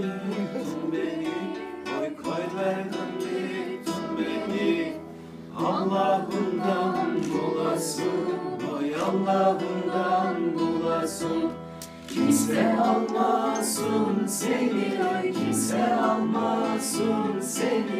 Tut beni, koy koy verdin beni, Allah'ından bulasın, oy Allah'ından bulasın Kimse almasın seni, oy kimse almasın seni.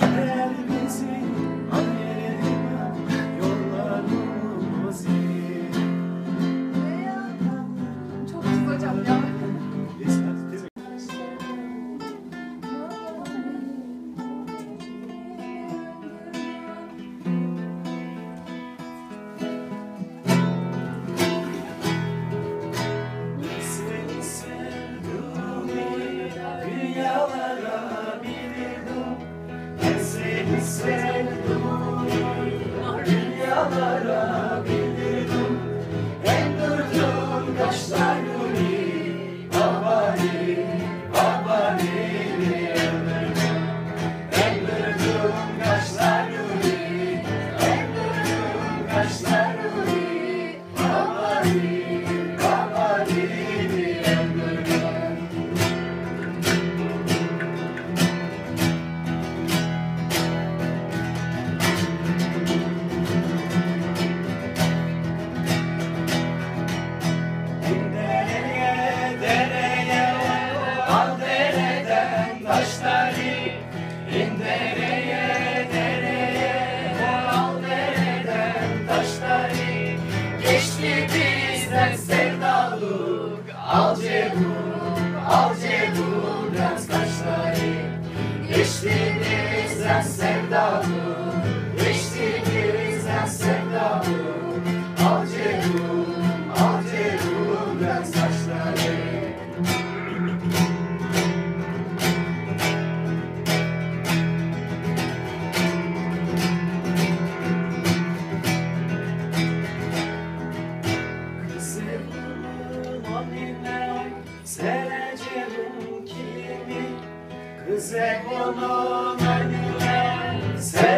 Kader bizi Oh, it? Gecenin kimi? Kız ekonomi sen